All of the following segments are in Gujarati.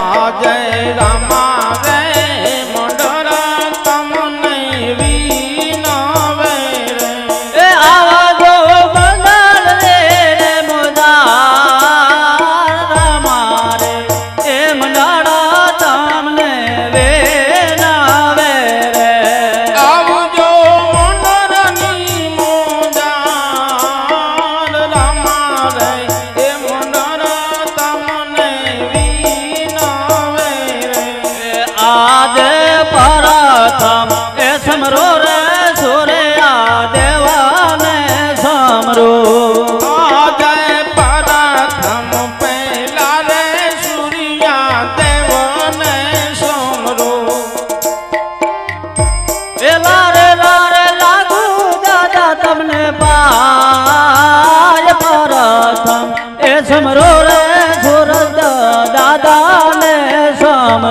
જય રામા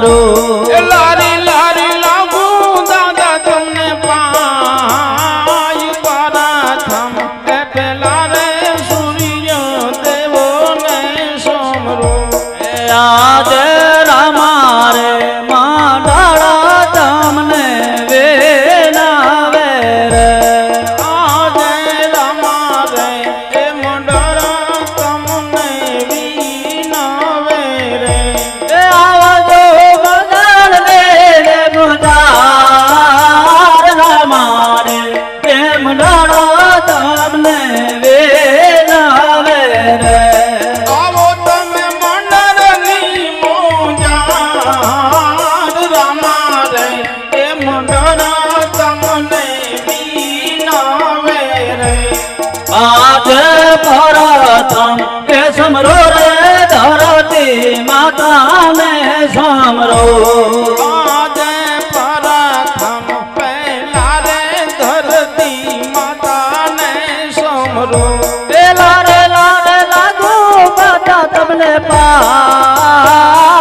મારો આજ પરતમ કે સમરો રે ધરતી માતાને સમરો આજે પરતમ પેલા રે ધરતી માતાને સમરો પેલા રે લારે લાગુ માતા તમને પાય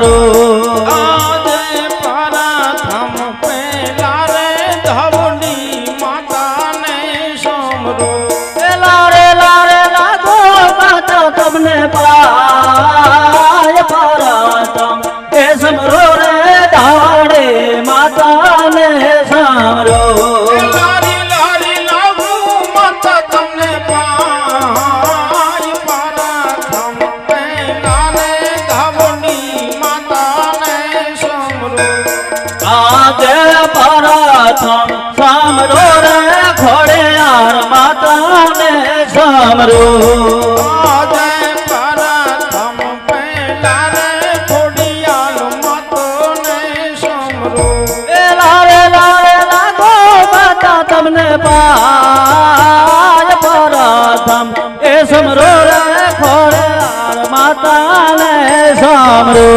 સમરો. આજે પરાથમ પહેલા રે ધવડી માતાને સમરો. સમરો રે ખોડિયાર માતાને સમરો. આજે પરાથમ પહેલા રે ખોડિયાલ માતોને સમરો. માતા તમને પાય પરતમ એ સમરો રે ખોડિયાર માતાને સમરો.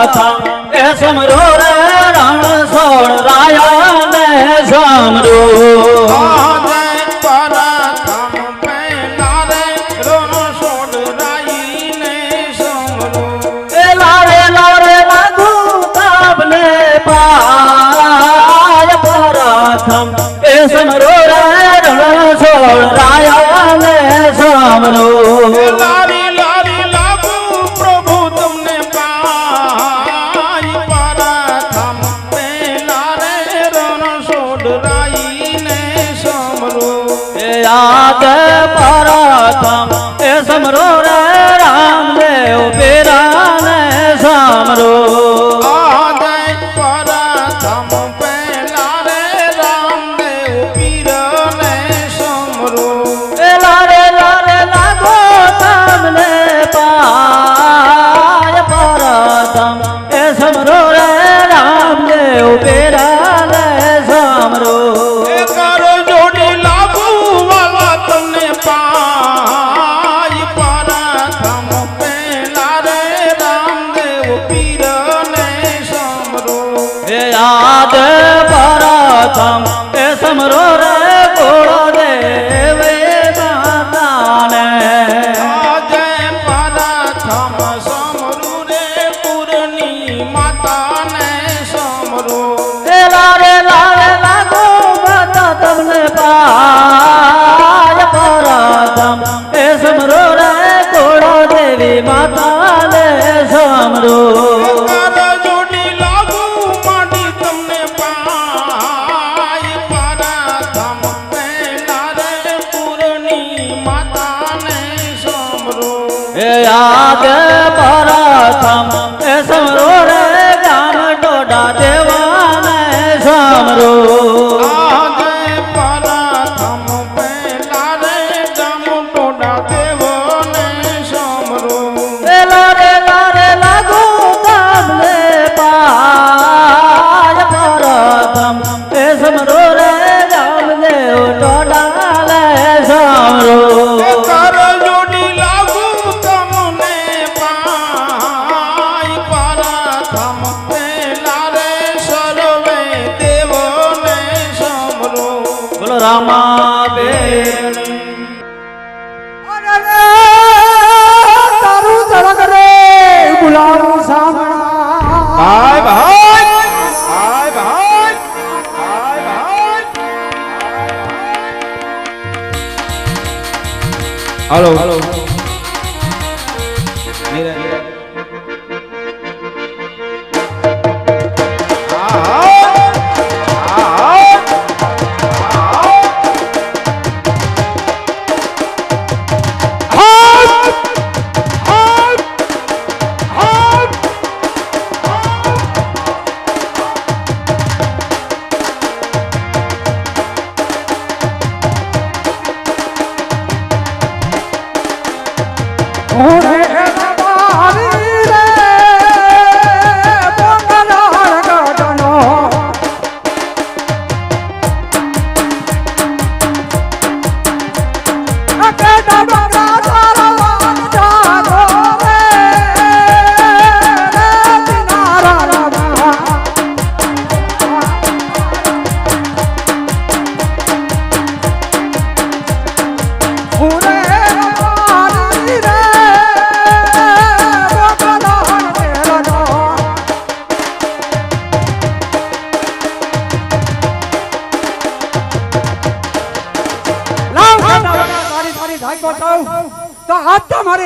પરતમ એ સમરો રે રણ સોળ રાયા ને સમરો એ સમરો રે રણ સોળ રાયાને સમરો એ યાદ સમરો રે ગોળદેવ માતાને આજે પરાથમ સમરુ રે પૂરની માતાને સમરો. એ લારે લારે લાગો માતા તમને પાય પરતમ એ સમરો રે ગોળદેવી માતાને સમરો. યાદ પરાથમ એ સમરો રે ગામ ડોડા દેવાને સમરો રામાબેન. તારું ધડક રે ગુલામ સાંભળા. ભાઈ ભાઈ ભાઈ ભાઈ ભાઈ ભાઈ. હાલો હાલો.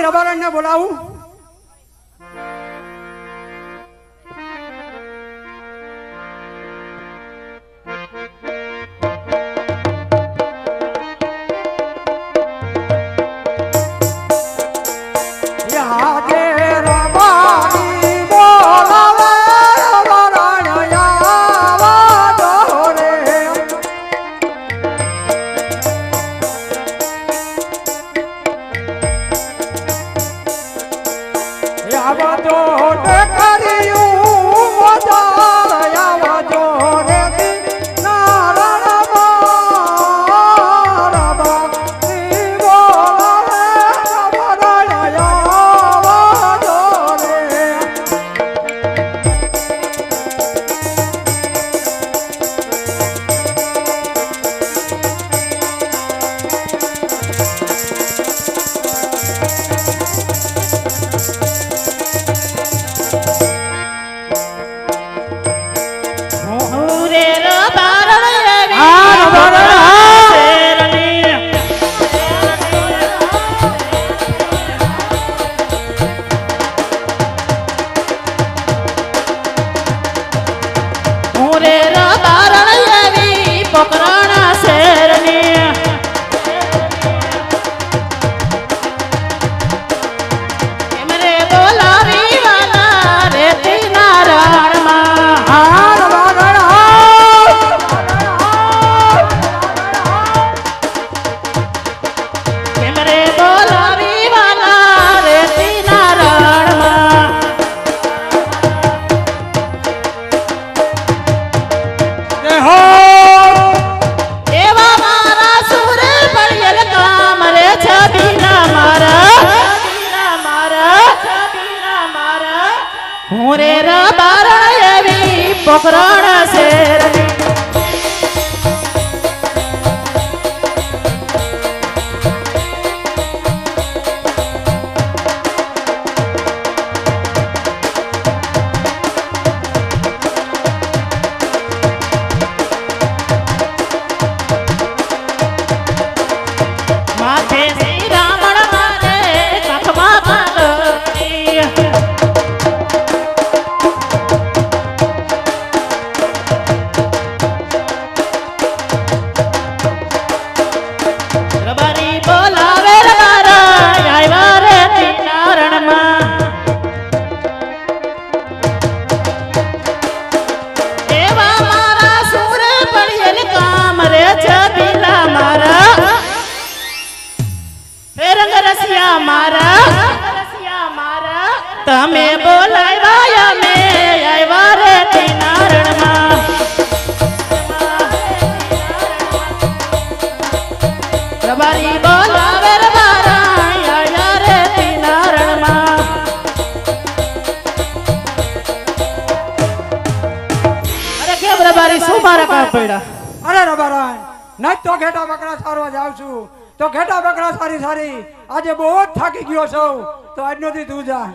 રબારણને બોલાવું. डोडे હું રે રબારણ એવી પકરણ શેરની તમે બોલાવ્યા અમે આવ્યા રે નારણમાં રબારી બોલાવે રબારા રે અરે કેમ રબારી, શું મારા કામ પડ્યા? અરે રબારાય નહીં તો ઘેટા બકરા સારવા જાઉં છું. તો ઘેટા બકરા સારી સારી, આજે બહુ જ થાકી ગયો છું. તો આજનો દી તું જા.